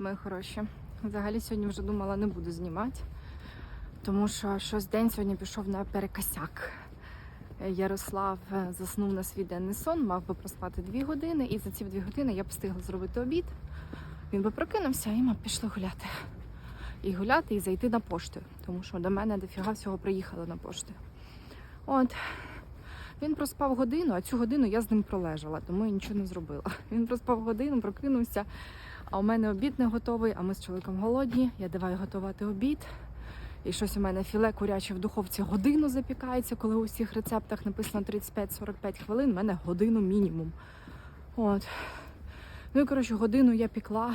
мої хороші. Взагалі сьогодні вже думала, не буду знімати, тому що щось день сьогодні пішов на перекосяк. Ярослав е, заснув на свій денний сон, мав би проспати дві години, і за ці дві години я б встигла зробити обід. Він би прокинувся, і ми б пішли гуляти. І гуляти, і зайти на пошту, тому що до мене дофіга всього приїхали на пошту. От. Він проспав годину, а цю годину я з ним пролежала, тому я нічого не зробила. Він проспав годину, прокинувся, а у мене обід не готовий, а ми з чоловіком голодні. Я давай готувати обід. І щось у мене філе куряче в духовці годину запікається, коли у всіх рецептах написано 35-45 хвилин, в мене годину мінімум. От. Ну і коротше, годину я пікла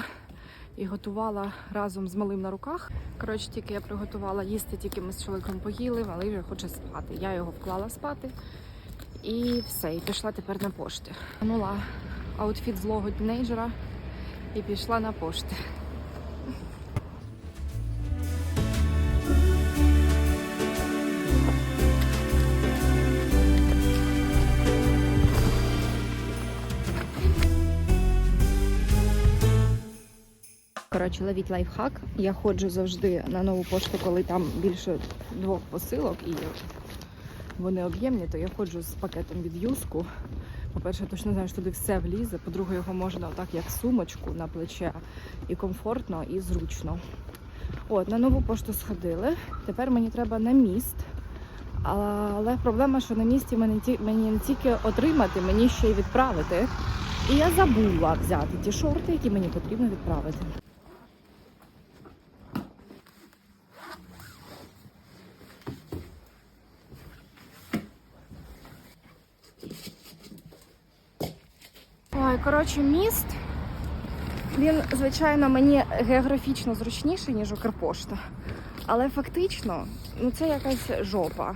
і готувала разом з малим на руках. Коротше, тільки я приготувала їсти, тільки ми з чоловіком поїли, малий вже хоче спати. Я його вклала спати. І все, і пішла тепер на пошти. Минула аутфіт злого тінейджера і пішла на пошти. Коротше, ловіть лайфхак. Я ходжу завжди на нову пошту, коли там більше двох посилок і вони об'ємні, то я ходжу з пакетом від юску. По-перше, я точно знаю, що туди все влізе. По-друге, його можна отак як сумочку на плече і комфортно, і зручно. От, на нову пошту сходили. Тепер мені треба на міст. Але проблема, що на місці мені, не тільки отримати, мені ще й відправити. І я забула взяти ті шорти, які мені потрібно відправити. Ой, коротше, міст. Він, звичайно, мені географічно зручніший, ніж Укрпошта. Але фактично, ну це якась жопа.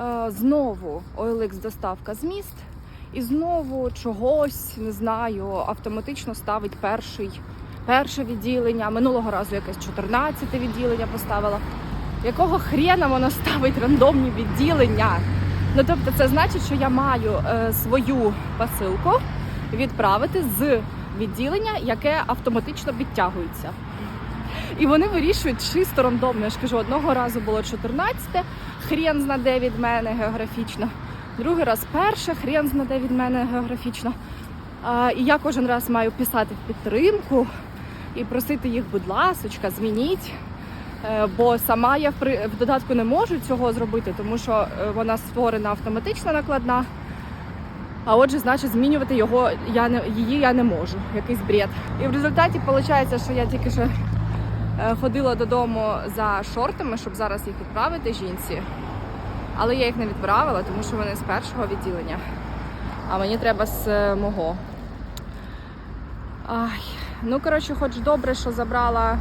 Е, знову OLX доставка з міст, і знову чогось, не знаю, автоматично ставить перший, перше відділення. Минулого разу якесь 14 відділення поставила. Якого хрена воно ставить рандомні відділення? Ну тобто, це значить, що я маю е, свою посилку відправити з відділення, яке автоматично підтягується. І вони вирішують чисто рандомно. Я ж кажу, одного разу було 14, хрен знаде від мене географічно. Другий раз перше, хрен знаде від мене географічно. А, і я кожен раз маю писати в підтримку і просити їх, будь ласочка, змініть. Е, Бо сама я в додатку не можу цього зробити, тому що е, вона створена автоматично накладна. А отже, значить, змінювати його я не її я не можу. Якийсь бред. І в результаті виходить, що я тільки що е, ходила додому за шортами, щоб зараз їх відправити жінці. Але я їх не відправила, тому що вони з першого відділення. А мені треба з е, мого. Ай. Ну, коротше, хоч добре, що забрала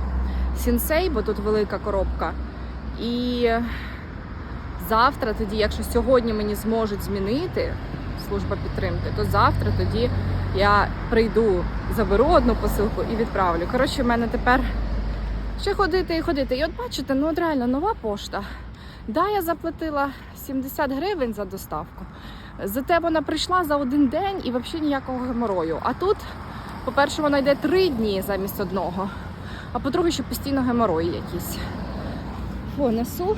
сінсей, бо тут велика коробка. І завтра, тоді, якщо сьогодні мені зможуть змінити служба підтримки, то завтра тоді я прийду, заберу одну посилку і відправлю. Коротше, в мене тепер ще ходити і ходити. І от бачите, ну от реально нова пошта. Да, я заплатила 70 гривень за доставку. Зате вона прийшла за один день і взагалі ніякого геморою. А тут, по-перше, вона йде три дні замість одного, а по-друге, ще постійно геморої якісь. Фу, несу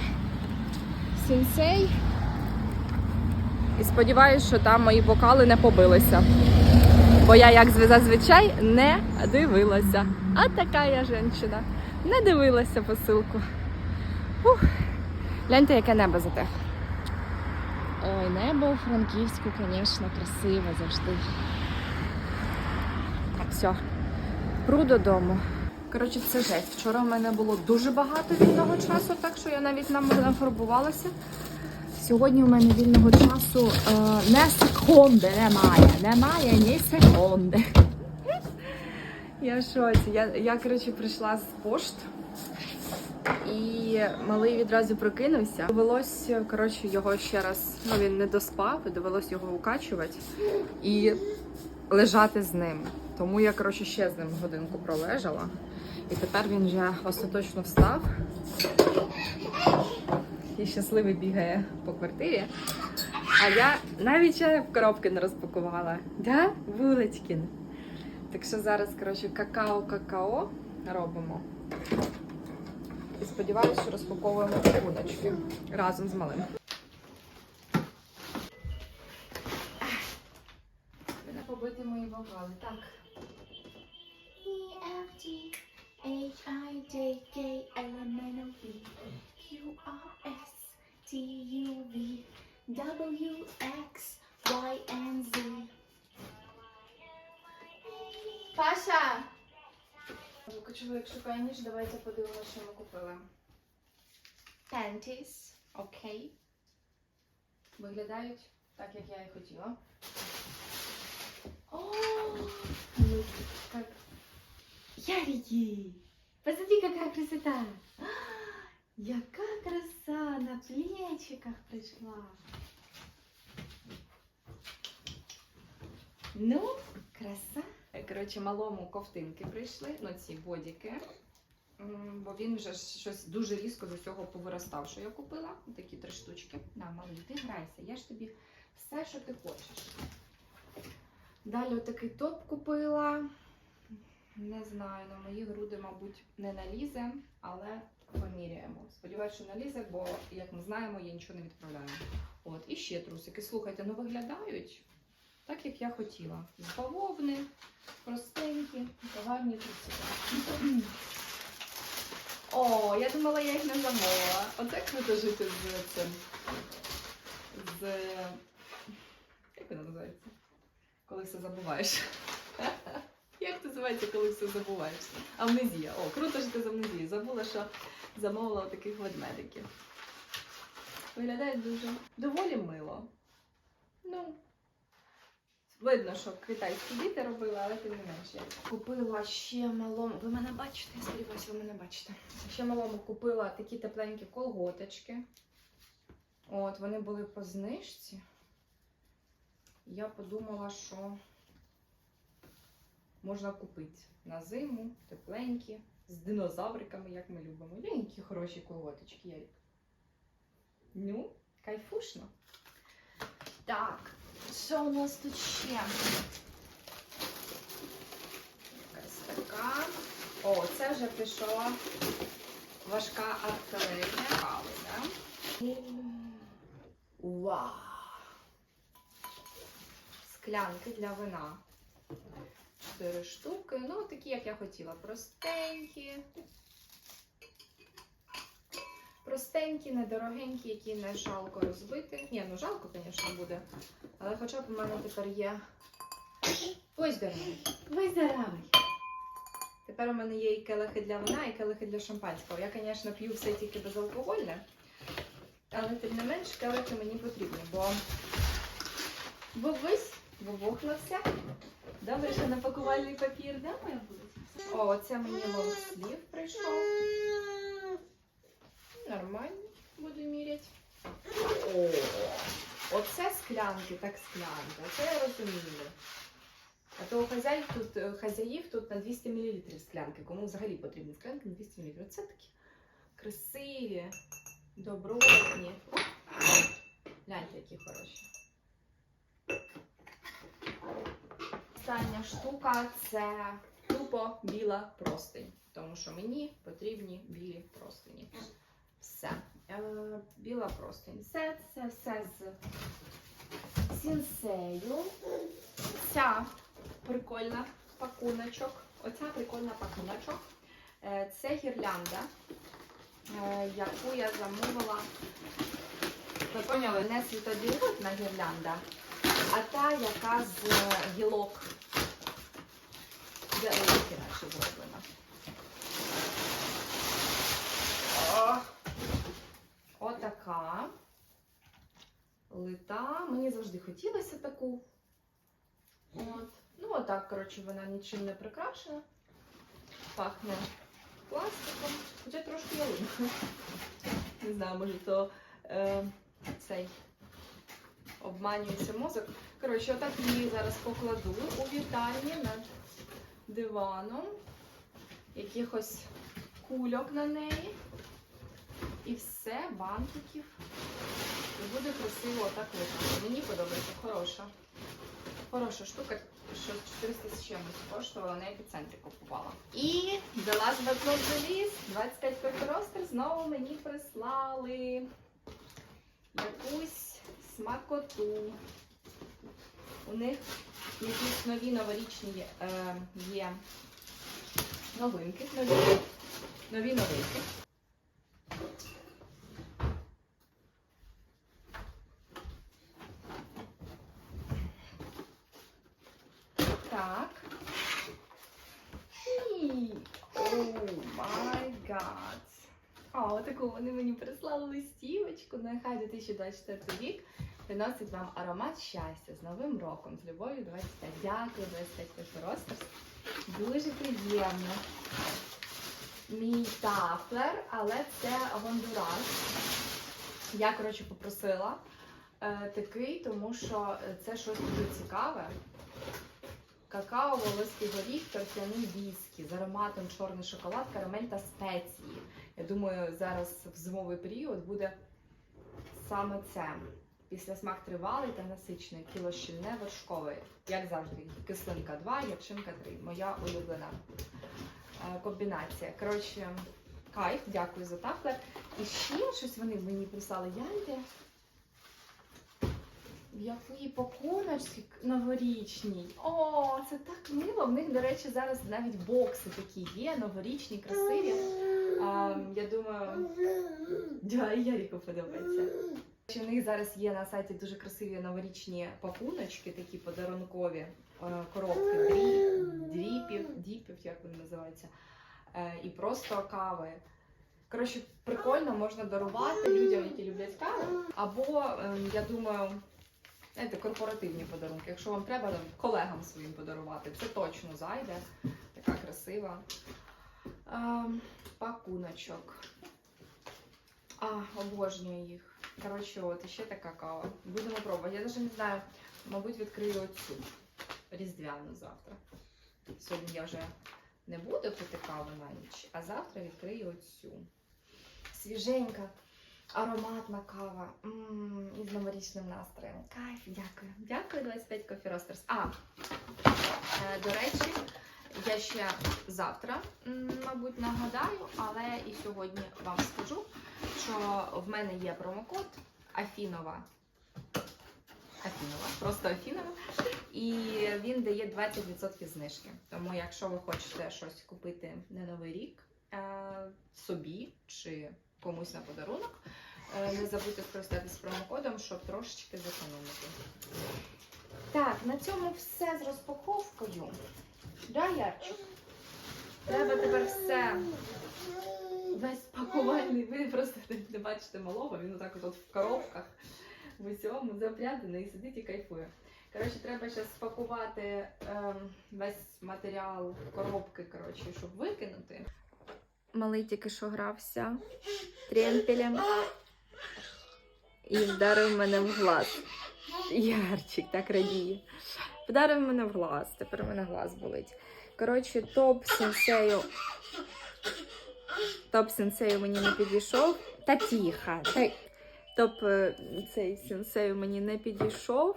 сінсей. І сподіваюся, що там мої бокали не побилися. Бо я, як зазвичай, не дивилася. А така я жінка. Не дивилася посилку. Ух. Гляньте, яке небо зате. Ой, небо у Франківську, звісно, красиве завжди. Так, все. Пру додому. Коротше, це жесть. Вчора в мене було дуже багато вільного часу, так що я навіть нам нафарбувалася. Сьогодні у мене вільного часу е, не секунди немає. Немає ні секунди. Я шоці. Я, я коротше, прийшла з пошт. І малий відразу прокинувся. Довелось коротше, його ще раз, ну він не доспав, і довелось його укачувати і лежати з ним. Тому я коротше, ще з ним годинку пролежала. І тепер він вже остаточно встав і щасливий бігає по квартирі. А я навіть ще в коробки не розпакувала. Да, Вулечкін? Так що зараз, коротше, какао-какао робимо. І сподіваюся, що розпаковуємо пакуночки разом з малим. Ви не побити мої вокали, так. E H I J K L M N O P Q R S T U V W X Y and Z. Паша! Чоловік шукає ніж, давайте подивимося, що ми купили. Panties. Окей. Виглядають так, як я і хотіла. О, ну как... Ярики! Посмотри, какая красота! Яка краса на плечиках прийшла. Ну, краса. Коротше, малому ковтинки прийшли, ну ці бодіки. Бо він вже щось дуже різко з усього повиростав, що я купила. Такі три штучки. На, малий, ти грайся, я ж тобі все, що ти хочеш. Далі отакий топ купила. Не знаю, на мої груди, мабуть, не налізе, але поміряємо. Сподіваюся, що налізе, бо, як ми знаємо, я нічого не відправляю. От, і ще трусики. Слухайте, ну виглядають так, як я хотіла. З бавовни, простенькі, гарні трусики. О, я думала, я їх не замовила. Оце круто жити з цим. З. Як воно називається? Коли все забуваєш. Як називається, коли все забуваєш? Амнезія. О, круто жити з амнезією. Забула, що замовила таких ведмедиків. Виглядає дуже доволі мило. Ну, видно, що китайські діти робили, але тим не менше. Купила ще малому. Ви мене бачите? Я сподіваюся, ви мене бачите. Ще малому купила такі тепленькі колготочки. От, вони були по знижці. Я подумала, що можна купити на зиму, тепленькі, з динозавриками, як ми любимо. Є які хороші колготочки, Ярик. Ну, кайфушно. Так, що у нас тут ще? Якась така. О, це вже пішла важка артилерія. Кави, да? Вау! Склянки для вина. Чотири штуки. Ну, такі, як я хотіла. Простенькі. Простенькі, недорогенькі, які не жалко розбити. Ні, ну жалко, звісно, буде. Але хоча б у мене тепер є. Ось здоровий. Ви здоровий. Тепер у мене є і келихи для вина, і келихи для шампанського. Я, звісно, п'ю все тільки безалкогольне, але тим не менш келихи мені потрібні, бо бабусь вибухнувся. Добре, що на пакувальний папір, да, моя буде? О, це мені нових слів прийшов. Нормально, буду міряти. О, оце склянки, так склянки. Оце я розумію. А то у хазяїв тут, е, хазяїв тут на 200 мл склянки. Кому взагалі потрібні склянки на 200 мл. Це такі красиві, добротні. Гляньте, які хороші. Остання штука це тупо біла простинь. Тому що мені потрібні білі простині. Все. Е, біла простинь. Все, це все з сінсею. Ця прикольна пакуночок. Оця прикольна пакуночок. Е, Це гірлянда, е, яку я замовила. Ви поняли, не світодіодна гірлянда, а та, яка з гілок ялинки наші зроблена. Отака. Лита. Мені завжди хотілося таку. От. Ну, отак, коротше, вона нічим не прикрашена. Пахне пластиком. Хоча трошки ялинка. Не знаю, може то е, цей обманюється мозок. Коротше, отак її зараз покладу у вітальні над диваном. Якихось кульок на неї. І все, бантиків. І буде красиво отак лежати. Мені подобається, хороша. Хороша штука. що 400 з чимось коштувала, на епіцентрі купувала. І The Last But Not The Least, 25 Coffee Roaster знову мені прислали якусь смакоту. У них якісь нові новорічні е, є новинки, нові, нові новинки. Так. І... О май гад. О, таку вони мені прислали листівочку. Нехай 2024 рік приносить вам аромат щастя з Новим роком, з любов'ю 25. Дякую, 25 Coffee Дуже приємно. Мій тафлер, але це Гондурас. Я, коротше, попросила е, такий, тому що це щось дуже цікаве. Какао, волоський горіх, торфяний віскі з ароматом чорний шоколад, карамель та спеції. Я думаю, зараз в зимовий період буде саме це. Після смак тривалий та насичений, кіло щільне вершковий. Як завжди, кислинка 2, ячинка 3. Моя улюблена е, комбінація. Коротше, кайф, дякую за тафлер. І ще щось вони мені прислали. Я В якій пакуночці новорічній. О, це так мило. В них, до речі, зараз навіть бокси такі є, новорічні, красиві. А, я думаю, да, і подобається. В них зараз є на сайті дуже красиві новорічні пакуночки, такі подарункові коробки, дрі, дріпів, діпів, як вони називаються, е, і просто кави. Коротше, прикольно можна дарувати людям, які люблять каву. Або, е, я думаю, знаєте, корпоративні подарунки. Якщо вам треба там, колегам своїм подарувати, це точно зайде. Така красива. Ем, пакуночок. А, обожнюю їх. Коротше, от ще така кава. Будемо пробувати. Я навіть не знаю, мабуть, відкрию оцю різдвяну завтра. Сьогодні я вже не буду пити каву на ніч, а завтра відкрию оцю. Свіженька, ароматна кава. М, із новорічним настроєм. Кайф, дякую. Дякую, 25 Coffee Roasters. А, е, до речі, я ще завтра, мабуть, нагадаю, але і сьогодні вам скажу, що в мене є промокод Афінова. Афінова, просто Афінова. І він дає 20% знижки. Тому, якщо ви хочете щось купити на Новий рік е, собі чи комусь на подарунок, е, не забудьте скористатись промокодом, щоб трошечки зекономити. Так, на цьому все з розпаковкою. Да, Ярчик? Треба тепер все. Весь пакувальний, ви просто не бачите малого, він отак от в коробках в усьому запрятаний і сидить і кайфує. Коротше, треба зараз спакувати ем, весь матеріал коробки, коротше, щоб викинути. Малий тільки що грався тремпелем і вдарив мене в глаз. Ярчик так радіє. Вдарив мене в глаз, тепер у мене глаз болить. Коротше, топ сенсею. Топ сенсею мені не підійшов. Та тіха. Топ е, цей сенсею мені не підійшов.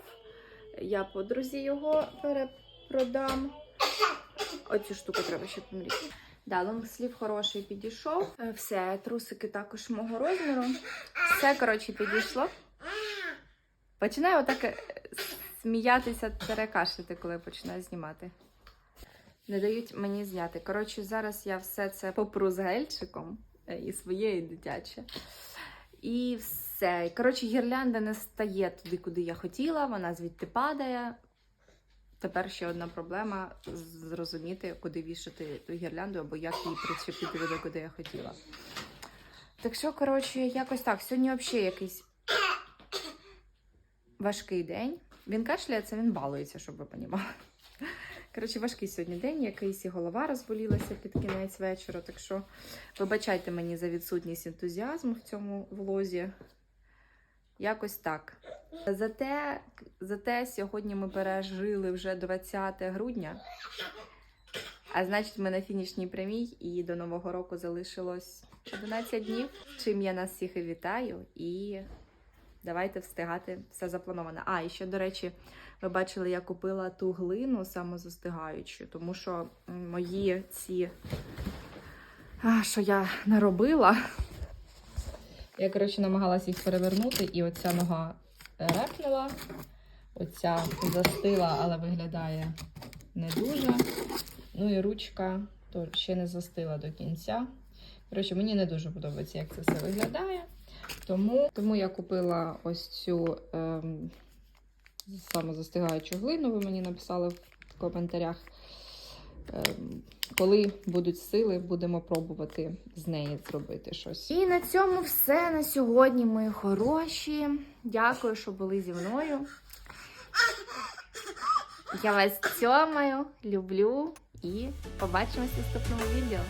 Я подрузі його перепродам. Оцю штуку треба ще помріти. Да, лонгслів хороший підійшов. Е, Все, трусики також мого розміру. Все, коротше, підійшло. Починаю отак е, сміятися перекашляти, коли починаю знімати. Не дають мені зняти. Коротше, зараз я все це попру з гельчиком е, і своє, і дитяче. І все. Коротше, гірлянда не стає туди, куди я хотіла, вона звідти падає. Тепер ще одна проблема зрозуміти, куди вішати ту гірлянду, або як її причепити туди, куди я хотіла. Так що, коротше, якось так. Сьогодні взагалі якийсь важкий день. Він кашляє, це він балується, щоб ви понімали. Коротше, важкий сьогодні день, якийсь і голова розболілася під кінець вечора. Так що вибачайте мені за відсутність ентузіазму в цьому влозі. Якось так. Зате, зате сьогодні ми пережили вже 20 грудня. А значить, ми на фінішній прямій і до Нового року залишилось 11 днів. Чим я нас всіх і вітаю. І давайте встигати все заплановане. А, і ще, до речі, ви бачили, я купила ту глину самозастигаючу, тому що мої ці, а, що я наробила. Я, коротше, намагалася їх перевернути, і оця нога репнула, оця застила, але виглядає не дуже. Ну і ручка то ще не застила до кінця. Коротше, мені не дуже подобається, як це все виглядає. Тому, тому я купила ось цю ем, самозастигаючу глину. Ви мені написали в коментарях. Ем, коли будуть сили, будемо пробувати з неї зробити щось. І на цьому все на сьогодні, мої хороші. Дякую, що були зі мною. Я вас цьомаю, люблю і побачимось в наступному відео.